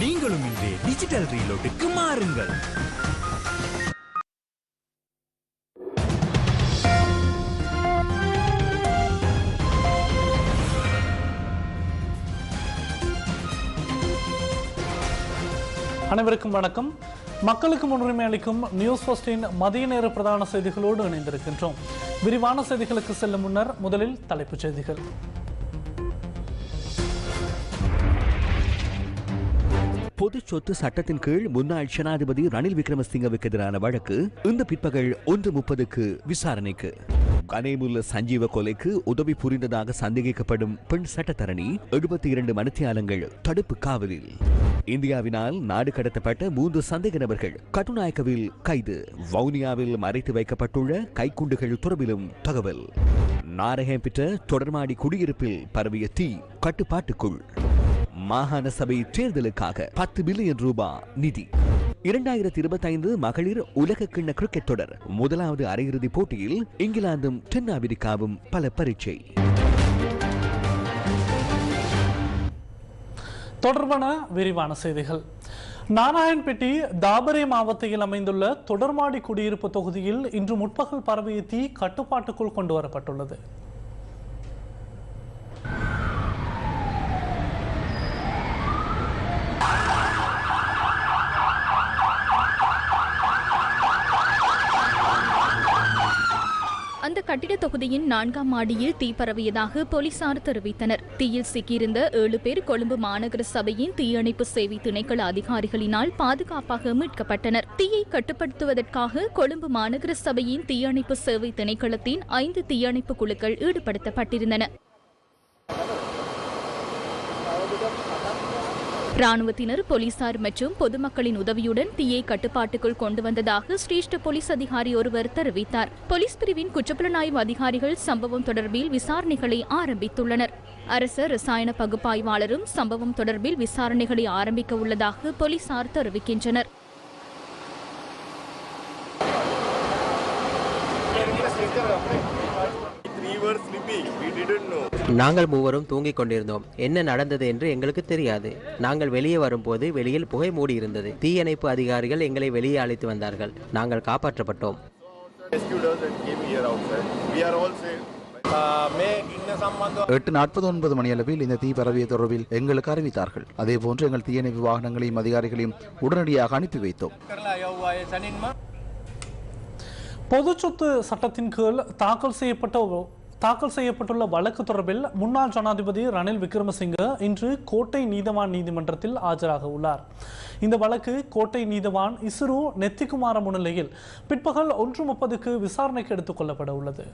நீங்களும் இன்றே டிஜிட்டல் ரீலோட்டுக்கு மாறுங்கள். அனைவருக்கும் வணக்கம். மக்களுக்கு முன்னுரிமை அளிக்கும் நியூஸ் ஃபர்ஸ்டின் மதிய நேர பிரதான செய்திகளோடு இணைந்திருக்கின்றோம். விரிவான செய்திகளுக்கு செல்லும் முன்னர் முதலில் தலைப்புச் செய்திகள். பொது சொத்து சட்டத்தின் கீழ் முன்னாள் ஜனாதிபதி ரணில் விக்ரமசிங்கவுக்கு எதிரான வழக்கு இந்த பிற்பகல் ஒன்று முப்பதுக்கு விசாரணைக்கு. கனேமுல்ல சஞ்சீவ கொலைக்கு உதவி புரிந்ததாக சந்தேகிக்கப்படும் பெண் சட்டத்தரணி எழுபத்தி இரண்டு மணித்தியாலங்கள் தடுப்பு காவலில். இந்தியாவினால் நாடு கடத்தப்பட்ட மூன்று சந்தேக நபர்கள் கட்டுநாயக்கவில் கைது. வவுனியாவில் மறைத்து வைக்கப்பட்டுள்ள கைக்குண்டுகள் தொடர்பிலும் தகவல். நாரகம் பெற்ற தொடர்மாடி குடியிருப்பில் பரவிய தீ கட்டுப்பாட்டுக்குள். மாகாண சபை தேர்தலுக்காக பத்து பில்லியன் ரூபாய் நிதி. இரண்டாயிரத்தி இருபத்தைந்து மகளிர் உலக கிண்ண கிரிக்கெட் தொடர் முதலாவது அரையிறுதி போட்டியில் இங்கிலாந்தும் தென்னாப்பிரிக்காவும் பல பரீட்சை. தொடர்பான விரிவான செய்திகள். நாராயண்பேட்டி தாபரே மாவட்டத்தில் அமைந்துள்ள தொடர்மாடி குடியிருப்பு தொகுதியில் இன்று முற்பகல் பரவிய தீ கட்டுப்பாட்டுக்குள் கொண்டு வரப்பட்டுள்ளது அந்த கட்டிட தொகுதியின் நான்காம் மாடியில் தீ பரவியதாக போலீசார் தெரிவித்தனர். தீயில் சிக்கியிருந்த ஏழு பேர் கொழும்பு மாநகர சபையின் தீயணைப்பு சேவை திணைக்கள அதிகாரிகளினால் பாதுகாப்பாக மீட்கப்பட்டனர். தீயை கட்டுப்படுத்துவதற்காக கொழும்பு மாநகர சபையின் தீயணைப்பு சேவை திணைக்களத்தின் ஐந்து தீயணைப்பு குழுக்கள் ஈடுபடுத்தப்பட்டிருந்தன. ராணுவத்தினர் போலீசார் மற்றும் பொதுமக்களின் உதவியுடன் தீயை கட்டுப்பாட்டுக்குள் கொண்டு வந்ததாக சிரேஷ்ட போலீஸ் அதிகாரி ஒருவர் தெரிவித்தார். போலீஸ் பிரிவின் குற்றப்புலனாய்வு அதிகாரிகள் சம்பவம் தொடர்பில் விசாரணைகளை ஆரம்பித்துள்ளனர். அரச ரசாயன பகுப்பாய்வாளரும் சம்பவம் தொடர்பில் விசாரணைகளை ஆரம்பிக்க உள்ளதாக போலீசார் தெரிவிக்கின்றனர். நாங்கள் மூவரும் தூங்கிக் கொண்டிருந்தோம். என்ன நடந்தது என்று எங்களுக்கு தெரியாது. நாங்கள் வெளியே வரும்போது வெளியில் புகை மூடி இருந்தது தீயணைப்பு அதிகாரிகள் எங்களை வெளியே அழைத்து வந்தார்கள். நாங்கள் காப்பாற்றப்பட்டோம். rescued us and came here outside. We are all safe. எட்டு நாற்பத்தி ஒன்பது மணியளவில் இந்த தீ பரவிய தொடர்பில் எங்களுக்கு அறிவித்தார்கள். அதேபோன்று எங்கள் தீயணைப்பு வாகனங்களையும் அதிகாரிகளையும் உடனடியாக அனுப்பி வைத்தோம். பொது சொத்து சட்டத்தின் கீழ் தாக்கல் செய்யப்பட்ட தாக்கல் செய்யப்பட்டுள்ள வழக்கு தொடர்பில் முன்னாள் ஜனாதிபதி ரணில் விக்ரமசிங்க இன்று கோட்டை நீதவான் நீதிமன்றத்தில் ஆஜராக உள்ளார். இந்த வழக்கு கோட்டை நீதவான் இசுரு நெத்திக்குமார முன்னிலையில் பிற்பகல் ஒன்று முப்பதுக்கு விசாரணைக்கு எடுத்துக் கொள்ளப்பட உள்ளது.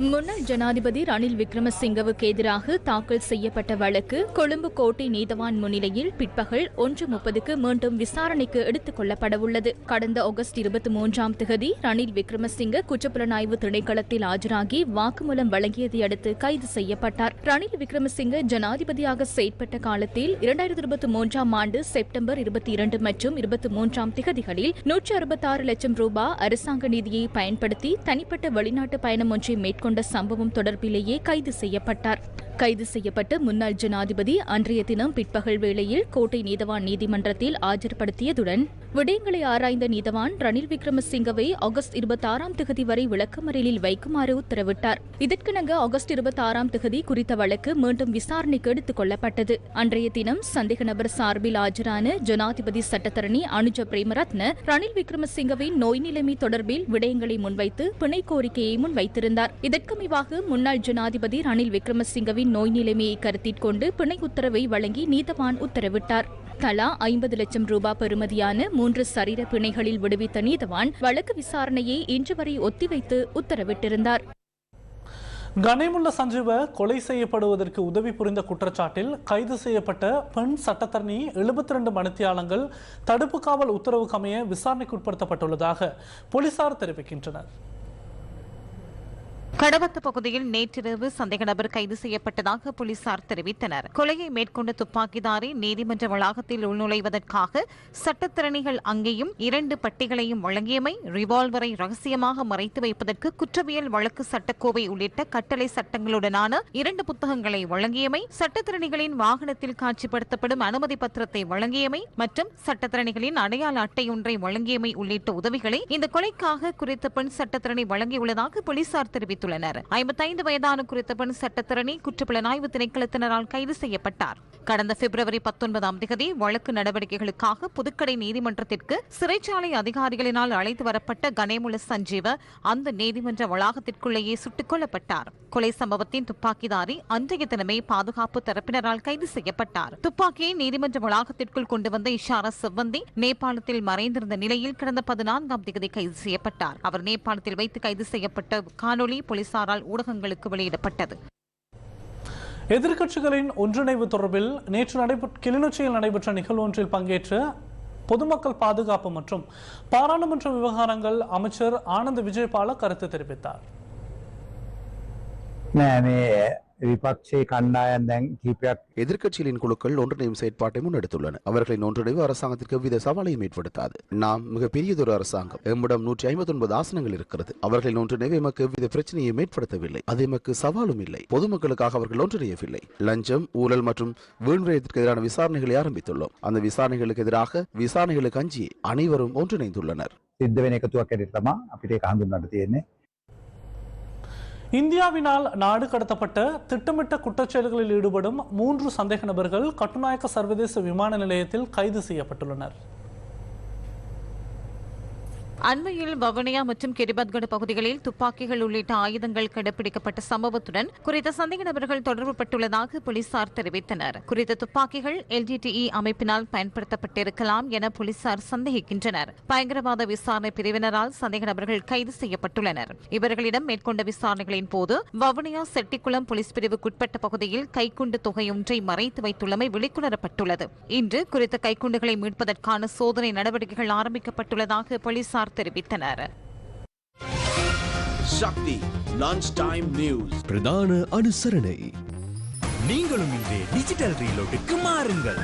முன்னாள் ஜனாதிபதி ரணில் விக்ரமசிங்கவுக்கு எதிராக தாக்கல் செய்யப்பட்ட வழக்கு கொழும்பு கோட்டை நீதவான் முன்னிலையில் பிற்பகல் ஒன்று முப்பதுக்கு மீண்டும் விசாரணைக்கு எடுத்துக் கொள்ளப்படவுள்ளது. கடந்த ஆகஸ்ட் இருபத்தி மூன்றாம் திகதி ரணில் விக்ரமசிங்க குற்றப்புலனாய்வு திணைக்களத்தில் ஆஜராகி வாக்குமூலம் வழங்கியதை அடுத்து கைது செய்யப்பட்டார். ரணில் விக்ரமசிங்க ஜனாதிபதியாக செயற்பட்ட காலத்தில் இரண்டாயிரத்தி இருபத்தி மூன்றாம் ஆண்டு செப்டம்பர் இருபத்தி இரண்டு மற்றும் இருபத்தி மூன்றாம் திகதிகளில் நூற்றி அறுபத்தாறு லட்சம் ரூபாய் அரசாங்க நிதியை பயன்படுத்தி தனிப்பட்ட வெளிநாட்டு பயணம் ஒன்றை மேற்கொண்டு சம்பவம் தொடர்பிலேயே கைது செய்யப்பட்டார். கைது செய்யப்பட்ட முன்னாள் ஜனாதிபதி அன்றைய தினம் பிற்பகல் வேளையில் கோட்டை நீதவான் நீதிமன்றத்தில் ஆஜர்படுத்தியதுடன் விடயங்களை ஆராய்ந்த நீதவான் ரணில் விக்ரமசிங்கவை ஆகஸ்ட் இருபத்தாறாம் திகதி வரை விளக்கமறியலில் வைக்குமாறு உத்தரவிட்டார். இதற்கிணங்க ஆகஸ்ட் இருபத்தாறாம் திகதி குறித்த வழக்கு மீண்டும் விசாரணைக்கு எடுத்துக் கொள்ளப்பட்டது. அன்றைய தினம் சந்தேக நபர் சார்பில் ஆஜரான ஜனாதிபதி சட்டத்தரணி அனுஜ பிரேமரத்ன ரணில் விக்ரமசிங்கவின் நோய் நிலைமை தொடர்பில் விடயங்களை முன்வைத்து பிணை கோரிக்கையை முன்வைத்திருந்தார். இதற்கமைவாக முன்னாள் ஜனாதிபதி ரணில் விக்ரமசிங்கவின் நோய் நிலைமையை கருத்தில் கொண்டு பிணை உத்தரவை வழங்கி நீதவான் உத்தரவிட்டார். தலா ஐம்பது லட்சம் ரூபாய் பெறுமதியான மூன்று சரீர பிணைகளில் விடுவித்த நீதவான் வழக்கு விசாரணையை இன்று வரை ஒத்திவைத்து உத்தரவிட்டிருந்தார். கனேமுல்ல சஞ்சீவ கொலை செய்யப்படுவதற்கு உதவி புரிந்த குற்றச்சாட்டில் கைது செய்யப்பட்ட பெண் சட்டத்தரணி எழுபத்தி ரெண்டு மணித்தியாலங்கள் தடுப்பு காவல் உத்தரவுக்கு அமைய விசாரணைக்கு உட்படுத்தப்பட்டுள்ளதாக போலீசார் தெரிவிக்கின்றனர். கடவத்து பகுதியில் நேற்றிரவு சந்தேக நபர் கைது செய்யப்பட்டதாக போலீசார் தெரிவித்தனர். கொலையை மேற்கொண்ட துப்பாக்கிதாரி நீதிமன்ற வளாகத்தில் உள்நுழைவதற்காக சட்டத்திறனிகள் அங்கேயும் இரண்டு பட்டிகளையும் வழங்கியமை ரிவால்வரை ரகசியமாக மறைத்து வைப்பதற்கு குற்றவியல் வழக்கு சட்டக்கோவை உள்ளிட்ட கட்டளை சட்டங்களுடனான இரண்டு புத்தகங்களை வழங்கியமை சட்டத்திறனிகளின் வாகனத்தில் காட்சிப்படுத்தப்படும் அனுமதி பத்திரத்தை வழங்கியமை மற்றும் சட்டத்திறனிகளின் அடையாள அட்டை ஒன்றை வழங்கியமை உள்ளிட்ட உதவிகளை இந்த கொலைக்காக குறித்த பெண் சட்டத்திறனை வழங்கியுள்ளதாக போலீசார் தெரிவித்துள்ளனர். தெரிவித்துள்ளனர் ஐம்பத்தைந்து வயதான குறித்த பெண் சட்டத்திறனி குற்றப்புலனாய்வு திணைக்களத்தினரால் கைது செய்யப்பட்டார். கடந்த பிப்ரவரி பத்தொன்பதாம் தேதி வழக்கு நடவடிக்கைகளுக்காக புதுக்கடை நீதிமன்றத்திற்கு சிறைச்சாலை அதிகாரிகளினால் அழைத்து வரப்பட்ட கணேமுல சஞ்சீவ அந்த நீதிமன்ற வளாகத்திற்குள்ளேயே சுட்டுக் கொல்லப்பட்டார். கொலை சம்பவத்தின் துப்பாக்கிதாரி அன்றைய தினமே பாதுகாப்பு தரப்பினரால் கைது செய்யப்பட்டார். துப்பாக்கியை நீதிமன்ற வளாகத்திற்குள் கொண்டு வந்த இஷாரா செவ்வந்தி நேபாளத்தில் மறைந்திருந்த நிலையில் கடந்த பதினான்காம் தேதி கைது செய்யப்பட்டார். அவர் நேபாளத்தில் வைத்து கைது செய்யப்பட்ட காணொலி போலீசாரால் ஊடகங்களுக்கு வெளியிடப்பட்டது. எதிர்க்கட்சிகளின் ஒன்றிணைவு தொடர்பில் நேற்று நடைபெற்ற கிளிநொச்சியில் நடைபெற்ற நிகழ்வு ஒன்றில் பங்கேற்ற பொதுமக்கள் பாதுகாப்பு மற்றும் பாராளுமன்ற விவகாரங்கள் அமைச்சர் ஆனந்த் விஜயபால கருத்து தெரிவித்தார். නෑ මේ විපක්ෂයේ කණ්ඩායන් දැන් කීපයක් எதிர்க்கட்சிகளின் குழுக்கள் ஒன்றிணையும் செயற்பாட்டை முன்னெடுத்துள்ளன அவர்களின் ஒன்றிணைவு அரசாங்கத்திற்கு எவ்வித சவாலையும் ஏற்படுத்தாது நாம் மிக பெரியதொரு அரசாங்கம் எம்மிடம் நூற்றி ஐம்பத்தி ஒன்பது ஆசனங்கள் இருக்கிறது அவர்களின் ஒன்றிணைவு எமக்கு எவ்வித பிரச்சனையும் ஏற்படுத்தவில்லை அது எமக்கு சவாலும் இல்லை பொதுமக்களுக்காக அவர்கள் ஒன்றிணையவில்லை லஞ்சம் ஊழல் மற்றும் வீண்விரயத்திற்கு எதிரான விசாரணைகளை ஆரம்பித்துள்ளோம் அந்த விசாரணைகளுக்கு எதிராக விசாரணைகளுக்கு அஞ்சி அனைவரும் ஒன்றிணைந்துள்ளனர் සිද්ධ වෙන එකතුවක් ඇරි තමා අපිට ඒක හඳුන්වන්න තියෙන්නේ இந்தியாவினால் நாடு கடத்தப்பட்ட திட்டமிட்ட குற்றச்செயல்களில் ஈடுபடும் மூன்று சந்தேக நபர்கள் கட்டுநாயக்க சர்வதேச விமான நிலையத்தில் கைது செய்யப்பட்டுள்ளனர். அண்மையில் வவுனியா மற்றும் கிரிபத்கடு பகுதிகளில் துப்பாக்கிகள் உள்ளிட்ட ஆயுதங்கள் கண்டுபிடிக்கப்பட்ட சம்பவத்துடன் குறித்த சந்தேக நபர்கள் தொடர்புபட்டுள்ளதாக போலீசார் தெரிவித்தனர். குறித்த துப்பாக்கிகள் எல்டிடிஇ அமைப்பினால் பயன்படுத்தப்பட்டிருக்கலாம் என போலீசார் சந்தேகிக்கின்றனர். பயங்கரவாத விசாரணை பிரிவினரால் சந்தேக நபர்கள் கைது செய்யப்பட்டுள்ளனர். இவர்களிடம் மேற்கொண்ட விசாரணைகளின் போது வவுனியா செட்டிக்குளம் போலீஸ் பிரிவுக்குட்பட்ட பகுதியில் கைக்குண்டு தொகையொன்றை மறைத்து வைத்துள்ளமை வெளிக்கொணரப்பட்டுள்ளது. இன்று குறித்த கைக்குண்டுகளை மீட்பதற்கான சோதனை நடவடிக்கைகள் ஆரம்பிக்கப்பட்டுள்ளதாக போலீசார் தெரிவித்தனர். சக்தி லஞ்ச் டைம் நியூஸ் பிரதான அனுசரணை. நீங்களும் இங்கே டிஜிட்டல் ரீலோட்டுக்கு மாறுங்கள்.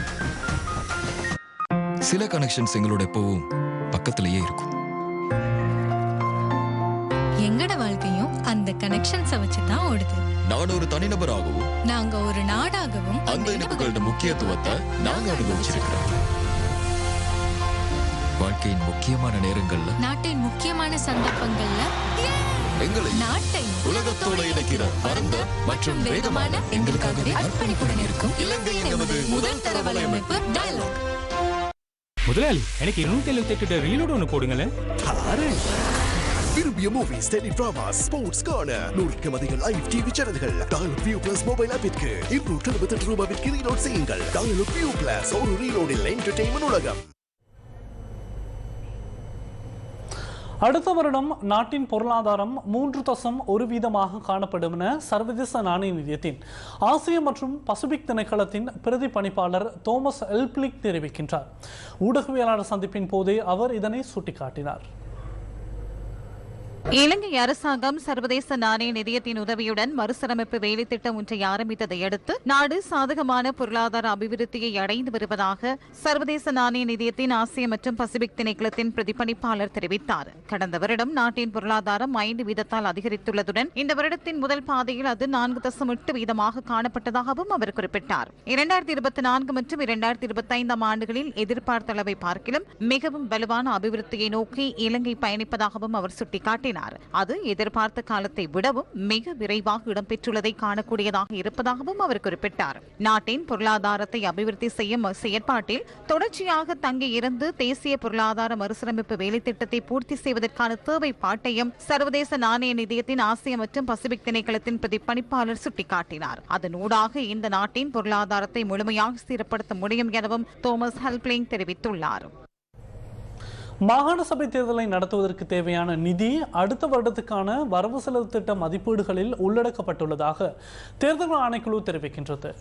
சில கனெக்ஷன்ஸ் எங்களோட எப்பவும் பக்கத்திலேயே இருக்கும். எங்கட வாழ்க்கையும் அந்த கனெக்ஷன்ஸை வச்சு தான் ஓடுது. நான் ஒரு தனிநபராகவும் நாங்க ஒரு நாடாகவும் அந்த இணைப்புகளோட முக்கியத்துவத்தை நாங்க அனுபவிச்சிருக்கிறோம். வாழ்க்கையின் முக்கியமான நேரங்கள்ல? நாட்டின் முக்கியமான சந்தர்ப்பங்கள்ல? எங்களை நாட்டை உலகத்தோட இணைக்கிற பரந்த மற்றும் வேகமான எங்களுக்காகவே அர்ப்பணிப்புடன் இருக்கும் இலங்கையின் எமது முதல் தர வலையமைப்பு டயலாக் முதலாளி எனக்கு இருநூத்தி எழுபத்தி எட்டு ரீலோடு ஒன்று போடுங்களேன் விரும்பிய movies tele dramas sports corner நூறுக்கும் அதிக லைவ் டிவி சேனல்கள். டாலர் வியூ பிளஸ் மொபைல் ஆப்பிற்கு இன்று எழுபத்தெட்டு ரூபாய்க்கு ரீலோட் செய்யுங்கள். டாலர் வியூ பிளஸ் ஒரு ரீலோடில் என்டர்டெயின்மெண்ட் உலகம். அடுத்த வருடம் நாட்டின் பொருளாதாரம் மூன்று தசம் ஒரு வீதமாக காணப்படும் என சர்வதேச நாணய நிதியத்தின் ஆசிய மற்றும் பசிபிக் திணைக்களத்தின் பிரதி பணிப்பாளர் தோமஸ் எல்பிளிக் தெரிவிக்கின்றார். ஊடகவியலாளர் சந்திப்பின் போதே அவர் இதனை சுட்டிக்காட்டினார். இலங்கை அரசாங்கம் சர்வதேச நாணய நிதியத்தின் உதவியுடன் மறுசீரமைப்பு வேலைத்திட்டம் ஒன்றை ஆரம்பித்ததை அடுத்து நாடு சாதகமான பொருளாதார அபிவிருத்தியை அடைந்து வருவதாக சர்வதேச நாணய நிதியத்தின் ஆசிய மற்றும் பசிபிக் திணைக்களத்தின் பிரதிபலிப்பாளர் தெரிவித்தார். கடந்த வருடம் நாட்டின் பொருளாதாரம் ஐந்து வீதத்தால் அதிகரித்துள்ளதுடன் இந்த வருடத்தின் முதல் பாதையில் அது நான்கு தசம் எட்டு வீதமாக காணப்பட்டதாகவும் அவர் குறிப்பிட்டார். இரண்டாயிரத்தி இருபத்தி நான்கு மற்றும் இரண்டாயிரத்தி இருபத்தி ஐந்தாம் ஆண்டுகளில் எதிர்பார்த்த அளவை பார்க்கிலும் மிகவும் வலுவான அபிவிருத்தியை நோக்கி இலங்கை பயணிப்பதாகவும் அவர் சுட்டிக்காட்டினார். கூறினார். அது எதிர்பார்த்த காலத்தை விடவும் மிக விரைவாக இடம்பெற்றுள்ளதை காணக்கூடியதாக இருப்பதாகவும் அவர் குறிப்பிட்டார். நாட்டின் பொருளாதாரத்தை அபிவிருத்தி செய்யும் செயற்பாட்டில் தொடர்ச்சியாக தங்கி இருந்து தேசிய பொருளாதார மறுசீரமைப்பு வேலை திட்டத்தை பூர்த்தி செய்வதற்கான தேவைப்பாட்டையும் சர்வதேச நாணய நிதியத்தின் ஆசிய மற்றும் பசிபிக் திணைக்களத்தின் பிரதிப்பணிப்பாளர் சுட்டிக்காட்டினார். அதனூடாக இந்த நாட்டின் பொருளாதாரத்தை முழுமையாக சீரப்படுத்த முடியும் எனவும் தோமஸ் ஹெல்ப்லிங் தெரிவித்துள்ளார். மாகாண சபை தேர்தலை நடத்துவதற்கு தேவையான நிதி அடுத்த வருடத்துக்கான வரவு செலவு திட்ட மதிப்பீடுகளில் உள்ளடக்கப்பட்டுள்ளதாக தேர்தல் ஆணைக்குழு தெரிவிக்கின்றது.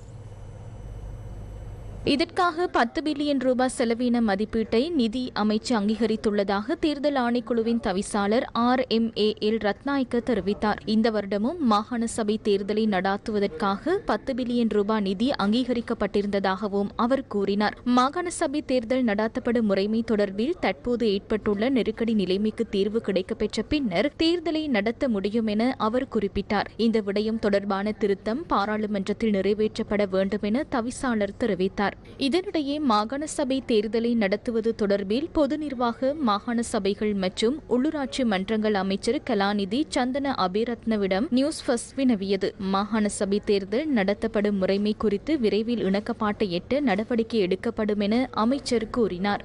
இதற்காக பத்து பில்லியன் ரூபாய் செலவின மதிப்பீட்டை நிதி அமைச்சு அங்கீகரித்துள்ளதாக தேர்தல் ஆணைக்குழுவின் தவிசாளர் R M A L Ratnayake தெரிவித்தார். இந்த வருடமும் மாகாண சபை தேர்தலை நடாத்துவதற்காக பத்து பில்லியன் ரூபாய் நிதி அங்கீகரிக்கப்பட்டிருந்ததாகவும் அவர் கூறினார். மாகாண சபை தேர்தல் நடாத்தப்படும் முறைமை தொடர்பில் தற்போது ஏற்பட்டுள்ள நெருக்கடி நிலைமைக்கு தீர்வு கிடைக்கப்பெற்ற பின்னர் தேர்தலை நடத்த முடியும் என அவர் குறிப்பிட்டார். இந்த விடயம் தொடர்பான திருத்தம் பாராளுமன்றத்தில் நிறைவேற்றப்பட வேண்டும் என தவிசாளர் தெரிவித்தார். இதனிடையே மாகாண சபை தேர்தலை நடத்துவது தொடர்பில் பொது நிர்வாக மாகாண சபைகள் மற்றும் உள்ளூராட்சி மன்றங்கள் அமைச்சர் கலாநிதி சந்தன அபிரத்னவிடம் நியூஸ் ஃபர்ஸ்ட் வினவியது. மாகாண சபை தேர்தல் நடத்தப்படும் முறைமை குறித்து விரைவில் இணக்கப்பாட்டை எட்ட நடவடிக்கை எடுக்கப்படும் என அமைச்சர் கூறினார்.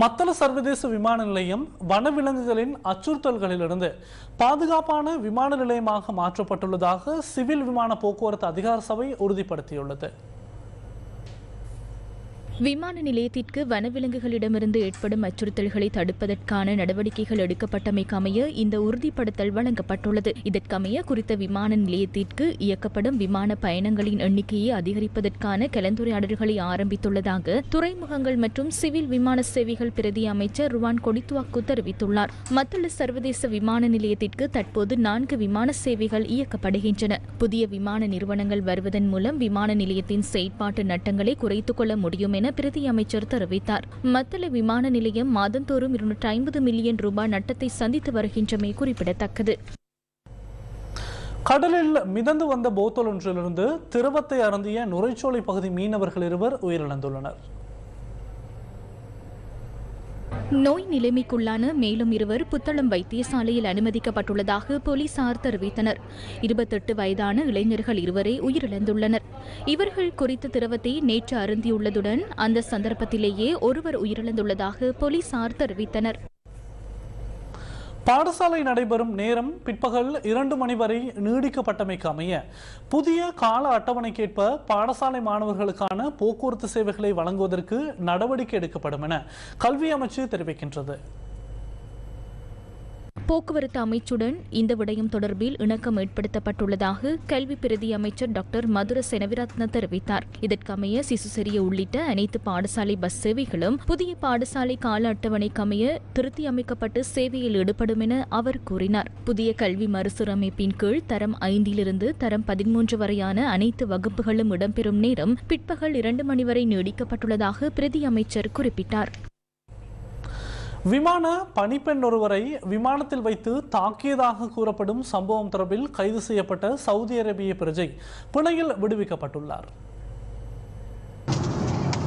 மத்தள சர்வதேச விமான நிலையம் வனவிலங்குகளின் அச்சுறுத்தல்களிலிருந்து பாதுகாப்பான விமான நிலையமாக மாற்றப்பட்டுள்ளதாக சிவில் விமான போக்குவரத்து அதிகார சபை உறுதிப்படுத்தியுள்ளது. விமான நிலையத்திற்கு வனவிலங்குகளிடமிருந்து ஏற்படும் அச்சுறுத்தல்களை தடுப்பதற்கான நடவடிக்கைகள் எடுக்கப்பட்டமைக்கமைய இந்த உறுதிப்படுத்தல் வழங்கப்பட்டுள்ளது. இதற்கமைய குறித்த விமான நிலையத்திற்கு இயக்கப்படும் விமான பயணங்களின் எண்ணிக்கையை அதிகரிப்பதற்கான கலந்துரையாடல்களை ஆரம்பித்துள்ளதாக துறைமுகங்கள் மற்றும் சிவில் விமான சேவைகள் பிரதி அமைச்சர் ருவான் கொடித்துவாக்கு தெரிவித்துள்ளார். மத்தள சர்வதேச விமான நிலையத்திற்கு தற்போது நான்கு விமான சேவைகள் இயக்கப்படுகின்றன. புதிய விமான நிறுவனங்கள் வருவதன் மூலம் விமான நிலையத்தின் செயற்பாட்டு நட்டங்களை குறைத்துக் கொள்ள முடியும் என பிரதி அமைச்சர் தெரிவித்தார். மத்தள விமான நிலையம் மாதந்தோறும் இருநூற்றி ஐம்பது மில்லியன் ரூபாய் நட்டத்தை சந்தித்து வருகின்றமை குறிப்பிடத்தக்கது. கடலில் மிதந்து வந்த போத்தல் ஒன்றிலிருந்து திருவத்தை அருந்திய நுரைச்சோலை பகுதி மீனவர்கள் இருவர் உயிரிழந்துள்ளனர். நோய் நிலைமைக்குள்ளான மேலும் இருவர் புத்தளம் வைத்தியசாலையில் அனுமதிக்கப்பட்டுள்ளதாக போலீசார் தெரிவித்தனர். இருபத்தெட்டு வயதான இளைஞர்கள் இருவரே உயிரிழந்துள்ளனர். இவர்கள் குறித்த திரவத்தை நேற்று அருந்தியுள்ளதுடன் அந்த சந்தர்ப்பத்திலேயே ஒருவர் உயிரிழந்துள்ளதாக போலீசார் தெரிவித்தனர். பாடசாலை நடைபெறும் நேரம் பிற்பகல் இரண்டு மணி வரை நீடிக்கப்பட்டமைக்கு அமைய புதிய கால அட்டவணைக்கேற்ப பாடசாலை மாணவர்களுக்கான போக்குவரத்து சேவைகளை வழங்குவதற்கு நடவடிக்கை எடுக்கப்படும் என கல்வி அமைச்சு தெரிவிக்கின்றது. போக்குவரத்து அமைச்சுடன் இந்த விடயம் தொடர்பில் இணக்கம் ஏற்படுத்தப்பட்டுள்ளதாக கல்வி பிரதி அமைச்சர் டாக்டர் மதுர செனவிரத்ன தெரிவித்தார். இதற்கமைய சிசுசெரிய உள்ளிட்ட அனைத்து பாடசாலை பஸ் சேவைகளும் புதிய பாடசாலை கால அட்டவணைக்கமைய திருத்தி அமைக்கப்பட்டு சேவையில் ஈடுபடும் என அவர் கூறினார். புதிய கல்வி மறுசீரமைப்பின் கீழ் தரம் ஐந்திலிருந்து தரம் பதிமூன்று வரையான அனைத்து வகுப்புகளும் இடம்பெறும் நேரம் பிற்பகல் இரண்டு மணி வரை நீடிக்கப்பட்டுள்ளதாக பிரதி அமைச்சர் குறிப்பிட்டார். விமான பணிப்பெண் ஒருவரை விமானத்தில் வைத்து தாக்கியதாக கூறப்படும் சம்பவம் தொடர்பில் கைது செய்யப்பட்ட சவுதி அரேபிய பிரஜை பிணையில் விடுவிக்கப்பட்டுள்ளார்.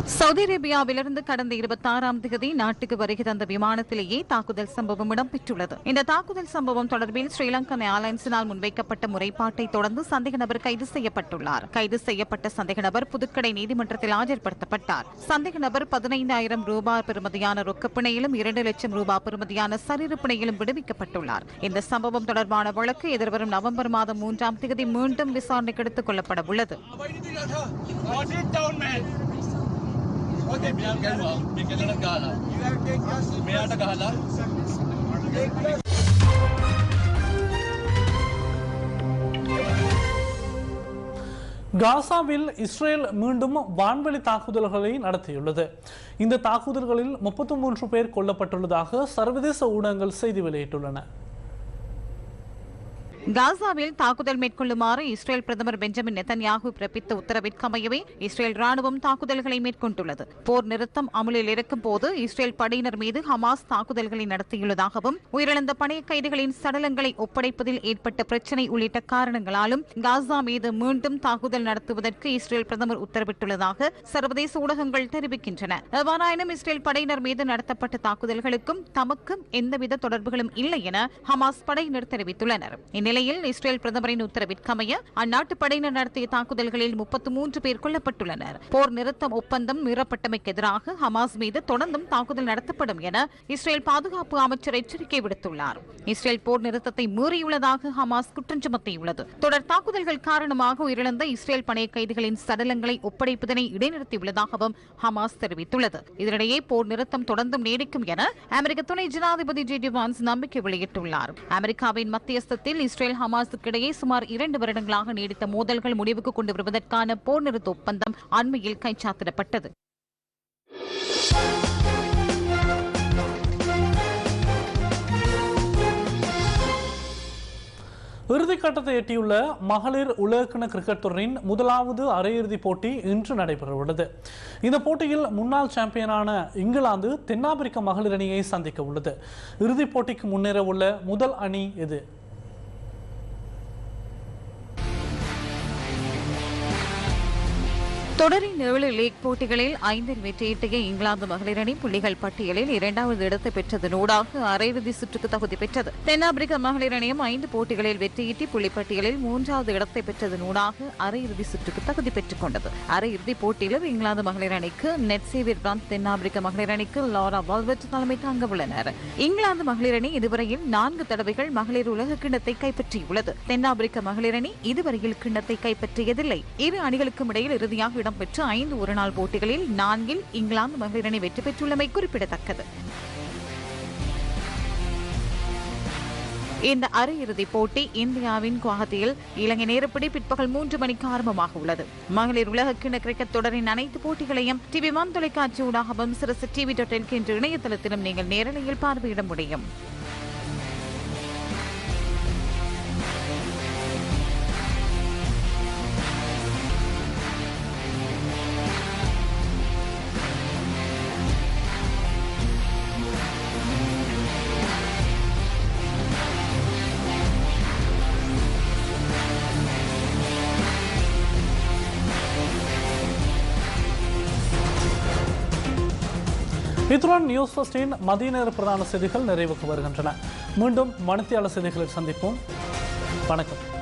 சவுதி அரேபியாவிலிருந்து கடந்த இருபத்தி ஆறாம் தேதி நாட்டுக்கு வருகை தந்த விமானத்திலேயே தாக்குதல் சம்பவம் இடம்பெற்றுள்ளது. இந்த தாக்குதல் சம்பவம் தொடர்பில் ஸ்ரீலங்கன் ஏர்லைன்ஸினால் முன்வைக்கப்பட்ட முறைப்பாட்டை தொடர்ந்து சந்தேக நபர் கைது செய்யப்பட்டுள்ளார். கைது செய்யப்பட்ட சந்தேக நபர் புதுக்கடை நீதிமன்றத்தில் ஆஜர்படுத்தப்பட்டார். சந்தேக நபர் பதினைந்தாயிரம் ரூபாய் பெறுமதியான ரொக்கப்பிணையிலும் இரண்டு லட்சம் ரூபாய் பெறுமதியான சரீர விடுவிக்கப்பட்டுள்ளார். இந்த சம்பவம் தொடர்பான வழக்கு எதிர்வரும் நவம்பர் மாதம் மூன்றாம் தேதி மீண்டும் விசாரணைக்கு எடுத்துக் கொள்ளப்பட உள்ளது. காசாவில் இஸ்ரேல் மீண்டும் வான்வெளி தாக்குதல்களை நடத்தியுள்ளது இந்த தாக்குதல்களில் முப்பத்தி மூன்று பேர் கொல்லப்பட்டுள்ளதாக சர்வதேச ஊடகங்கள் செய்தி வெளியிட்டுள்ளன காசாவில் தாக்குதல் மேற்கொள்ளுமாறு இஸ்ரேல் பிரதமர் பெஞ்சமின் நெத்தன்யாகு பிறப்பித்த உத்தரவிற்கமையவே இஸ்ரேல் ராணுவம் தாக்குதல்களை மேற்கொண்டுள்ளது. போர் நிறுத்தம் அமலில் இருக்கும் போது இஸ்ரேல் படையினர் மீது ஹமாஸ் தாக்குதல்களை நடத்தியுள்ளதாகவும் உயிரிழந்த பணைய கைதிகளின் சடலங்களை ஒப்படைப்பதில் ஏற்பட்ட பிரச்சினை உள்ளிட்ட காரணங்களாலும் காசா மீது மீண்டும் தாக்குதல் நடத்துவதற்கு இஸ்ரேல் பிரதமர் உத்தரவிட்டுள்ளதாக சர்வதேச ஊடகங்கள் தெரிவிக்கின்றன. எவ்வாறாயினும் இஸ்ரேல் படையினர் மீது நடத்தப்பட்ட தாக்குதல்களுக்கும் தமக்கும் எந்தவித தொடர்புகளும் இல்லை என ஹமாஸ் படையினர் தெரிவித்துள்ளனர். இந்நிலையில் இஸ்ரேல் பிரதமரின் உத்தரவிற்கமைய அந்நாட்டு படையினர் நடத்திய தாக்குதல்களில் முப்பத்தி மூன்று பேர் கொல்லப்பட்டுள்ளனர். போர் நிறுத்தம் ஒப்பந்தம் மீறப்பட்டமைக்கு எதிராக ஹமாஸ் மீது தொடர்ந்தும் தாக்குதல் நடத்தப்படும் என இஸ்ரேல் பாதுகாப்பு அமைச்சர் எச்சரிக்கை விடுத்துள்ளார். இஸ்ரேல் போர் நிறுத்தத்தை மீறியுள்ளதாக ஹமாஸ் குற்றம் சுமத்தியுள்ளது. தொடர் தாக்குதல்கள் காரணமாக உயிரிழந்த இஸ்ரேல் பணைய கைதிகளின் சடலங்களை ஒப்படைப்பதனை இடைநிறுத்தியுள்ளதாகவும் ஹமாஸ் தெரிவித்துள்ளது. இதனிடையே போர் நிறுத்தம் தொடர்ந்தும் நீடிக்கும் என அமெரிக்க துணை ஜனாதிபதி ஜே டி வான்ஸ் நம்பிக்கை வெளியிட்டுள்ளார். அமெரிக்காவின் மத்தியஸ்தத்தில் இஸ்ரேல் இஸ்ரேல் ஹமாஸுக்கு இடையே சுமார் இரண்டு வருடங்களாக நீடித்த மோதல்கள் முடிவுக்கு கொண்டு வருவதற்கான போர் நிறுத்த ஒப்பந்தம் அண்மையில் கைச்சாத்திடப்பட்டது. இறுதிக்கட்டத்தை எட்டியுள்ள மகளிர் உலகக்கிண கிரிக்கெட் தொடரின் முதலாவது அரையிறுதிப் போட்டி இன்று நடைபெறவுள்ளது. இந்த போட்டியில் முன்னாள் சாம்பியனான இங்கிலாந்து தென்னாப்பிரிக்க மகளிர் அணியை சந்திக்க உள்ளது இறுதிப் போட்டிக்கு முன்னேற உள்ள முதல் அணி இது தொடரின் ஏழு லீக் போட்டிகளில் ஐந்தில் வெற்றியீட்டிய இங்கிலாந்து மகளிர் அணி புள்ளிகள் பட்டியலில் இரண்டாவது இடத்தை பெற்றதனூடாக அரையிறுதி சுற்றுக்கு தகுதி பெற்றது. தென்னாப்பிரிக்க மகளிர் அணியும் ஐந்து போட்டிகளில் வெற்றியீட்டி புள்ளிப்பட்டியலில் மூன்றாவது இடத்தை பெற்றதனூடாக அரையிறுதி சுற்றுக்கு தகுதி பெற்றுக் கொண்டது. அரையிறுதிப் போட்டியிலும் இங்கிலாந்து மகளிர் அணிக்கு நெட்சேவியர் பிராந்த் தென்னாப்பிரிக்க மகளிர் அணிக்கு லாரா வால்வெட் தலைமை தாங்க உள்ளனர் இங்கிலாந்து மகளிர் அணி இதுவரையில் நான்கு தடவைகள் மகளிர் உலக கிண்ணத்தை கைப்பற்றியுள்ளது. தென்னாப்பிரிக்க மகளிர் அணி இதுவரையில் கிண்ணத்தை கைப்பற்றியதில்லை. இரு அணிகளுக்கும் இடையில் இறுதியாக இடம்பெற்ற ஐந்து ஒருநாள் போட்டிகளில் நான்கில் இங்கிலாந்து மகளிரணி வெற்றி பெற்றுள்ளமை குறிப்பிடத்தக்கது. இந்த அரையிறுதிப் போட்டி இந்தியாவின் குவஹாத்தியில் இலங்கை நேரப்படி பிற்பகல் மூன்று மணிக்கு ஆரம்பமாக உள்ளது. மகளிர் உலகக்கிண கிரிக்கெட் தொடரின் அனைத்து போட்டிகளையும் டிவி மாம் தொலைக்காட்சி ஊடாகவும் சிறசு டிவி டாட் என்கின்ற இணையதளத்திலும் நீங்கள் நேரலையில் பார்வையிட முடியும். இத்துடன் நியூஸ் ஃபர்ஸ்டின் மதிய நேர பிரதான செய்திகள் நிறைவுக்கு வருகின்றன. மீண்டும் மணித்தியால செய்திகளை சந்திப்போம். வணக்கம்.